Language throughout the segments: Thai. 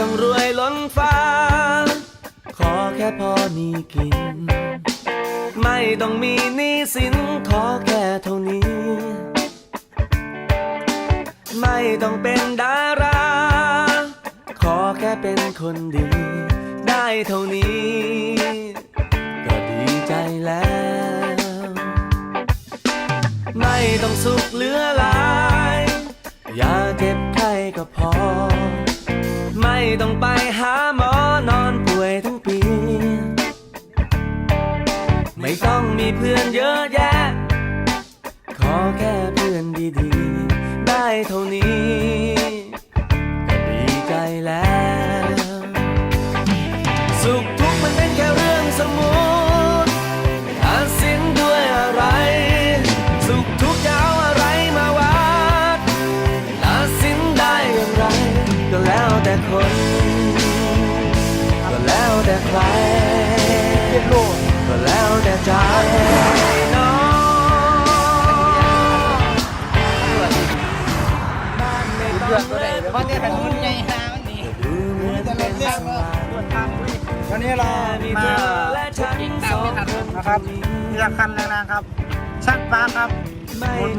ต้องรวยล้นฟ้า ขอแค่พอมีกิน ไม่ต้องมีหนี้สินขอแค่เท่านี้ ไม่ต้องเป็นดารา ขอแค่เป็นคนดี ได้เท่านี้ ก็ดีใจแล้ว ไม่ต้องสุขเหลือหลาย อย่าเจ็บไข้ก็พอ ต้องไปหาหมอนอนป่วยทั้งปี ไม่ต้องมีเพื่อนเยอะแยะ ขอแค่เพื่อนดีๆ ได้เท่านี้ ใครก็แล้วแต่ใจเน้องบ้านไม่ต้เดือองดตัวใดแต่ว่าเนี่ยถนนใหญ่หามันนี่จะเป็เล่นเรื่องวรรค์รวดทางวันนี้เรามาเธอและฉันสองคนนะครับมีราคันแรงๆครับช่างฟ้าครับ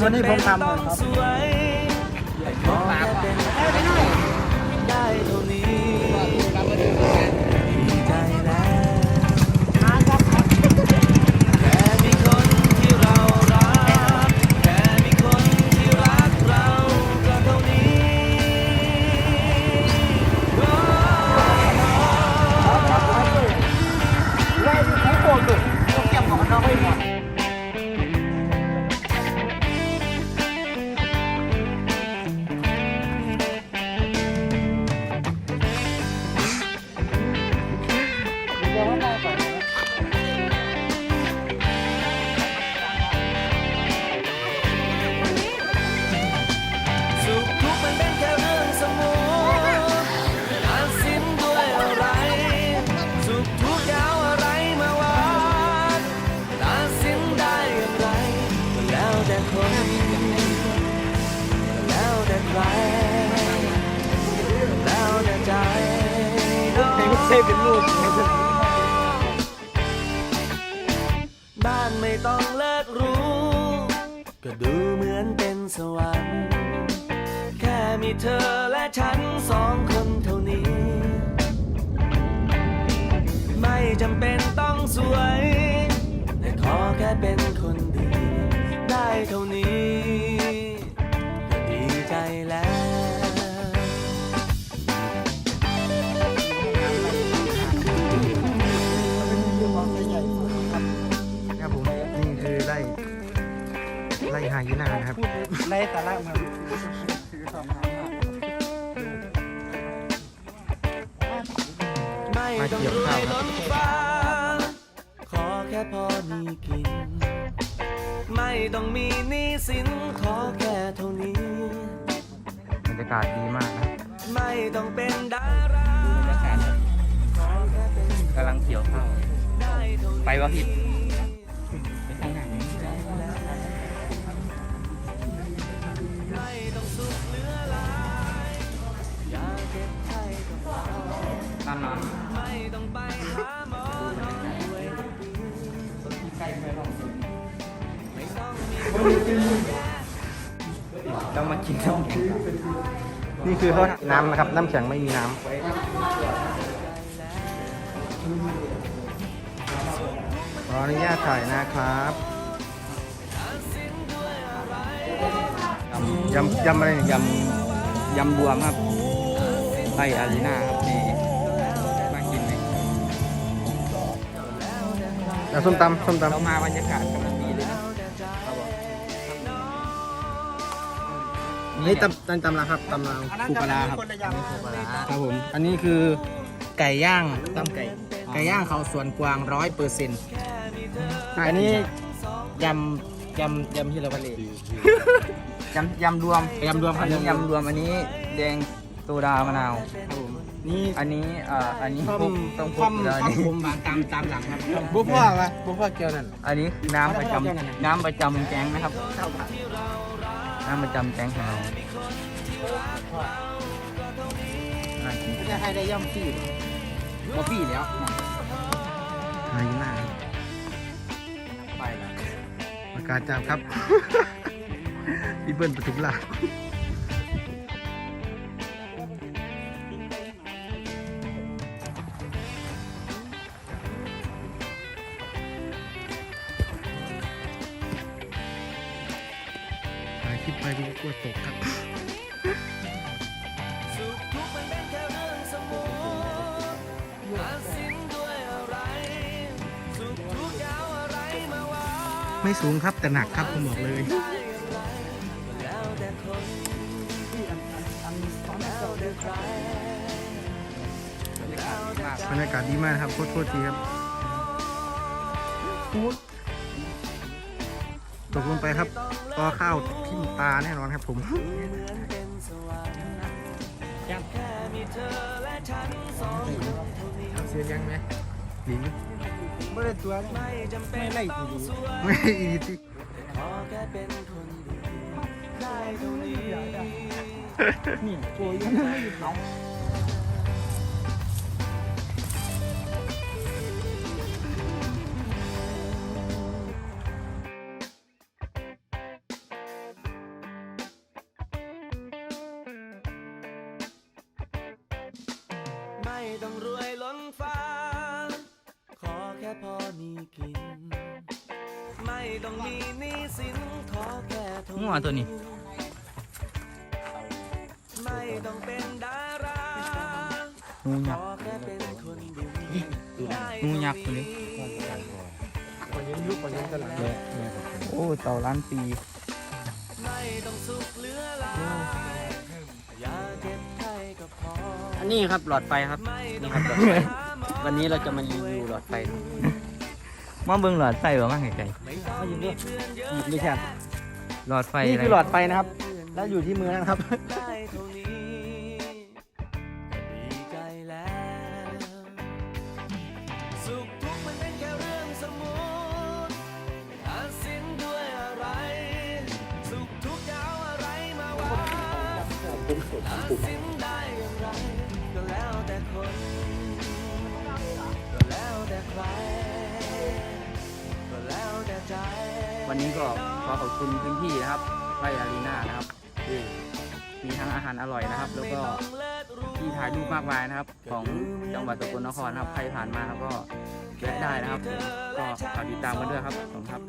วันนี้ผมทำครับได้เท่านี้ น้องเซฟเป็นลูก บ้านไม่ต้องเลิกรู้ ก็ดูเหมือนเป็นสวรรค์ แค่มีเธอและฉันสองคนเท่านี้ ไม่จำเป็นต้องสวย แต่ขอแค่เป็นคนดี ได้เท่านี้ ยีนานะครับในแต่ละมืองไม่ต้องรวยล้นฟ้าขอแค่พอมีกิน ไม่ต้องมีหนี้สินขอแค่เท่านี้บรรยากาศดีมากนะไม่ต้องเป็นดารากำลังเกี่ยวข้าวไปวะผิ ต้องมีต้องมากินน้ำแข็งนี่คือเขาน้ำนะครับ น้ำแข็งไม่มีน้ำขออนุญาตถ่ายนะครับยำยำอะไรยำยำรวมครับไส้อารีนาครับนี่ อะส้มตำส้มตำ เรามาบรรยากาศกำลังดีเลยนะนี่ตำตำตำละครับตำลาวอันนั้นปูจะปลาร้ามีครับคนละอย่างครับผมอันนี้คือไก่ย่างตำไก่ไก่ย่างเขาสวนกวางร้อยเปอร์เซ็นต์อันนี้ยำยำยำที่เราผลิตยำยำรวมยำรวมคอัรับนนี้ยำรวมอันนี้แดงโซดามะนาวครับผม นี่อันนี้เอ่ออันนี้ต้พวมกต้องพต้วมกเดี๋ยวอันต้มนี้ผมบางตามตามหลังครับบุฟเฟ่ต์วะบุฟเฟ่ต์เกี๊ยวนั่นอันนี้น้ำประจำน้ำประจำแก๊งนะครับ น้ำประจำแก๊งของเราน่ากินจะให้ได้ย่ำพี่บ่พี่แล้วหายหน้าไปแล้วประกาศจับครับพี่เบิ้ลปทุมราช ไปกลัวตกครับสุขทุกข์มันเป็นแค่เรื่องสมมติตัดสินด้วยอะไร สุขทุกข์ยาวอะไรมาว่าไม่สูงครับแต่หนักครับผมบอกเลย ได้อย่างไรก็แล้วแต่คนแล้วแต่ใครบรรยากาศดีมากครับโคตรโทษทีครับ ตกลงไปครับก็ข้าวทิ่มตาแน่นอนครับผมเหมือนเป็นสวรรค์แค่มีเธอและฉันสองคนเท่านี้เสียยังไหมหลิงไม่ได้ตัวไม่จำเป็นต้องสวยไม่อีสิขอแค่เป็นคนดีได้เท่านี้นี่ตัวยังไม่เอาไม่ ต้องรวยล้นฟ้า ขอแค่พอมีกิน ไม่ต้องมีหนี้สินขอแค่เท่างัวตัวนี้ ไม่ต้องเป็นดารางูขยักอษ์แค่เป็นคนดีได้งูยักษ์ตัวนี้โอ้เต่าล้านปี ไม่ต้องสุขเหลือหลายอย่าเจ็บไข้ก็พ ออันนี้ครับหลอดไฟครับไม่ต้นี่องครับหลอดไฟวันนี้เราจะมารีวิวหลอดไฟมาเบิ่งหลอดไฟบ่มาไกลไม่ต้องมีเพื่อนเยอะหยิบไม่ใช่ๆหลอดไฟนี่อะไรคือหลอดไฟนะครับ แล้วอยู่ที่มือนะครับได้ นก็แล้วแต่ใครก็แล้วแต่ใจวันนี้ก็ขอขอบคุณพื้นที่นะครับไร่อารีนานะครับที่มีทั้งอาหารอร่อยนะครับ แล้วก็ที่ถ่ายรูปมากมายนะครับ ของจังหวัดสกลนครนะครับใครผ่านมาครับก็แวะได้นะครับ ก็ฝากติดตามกันด้วยครับขอบคุณครับ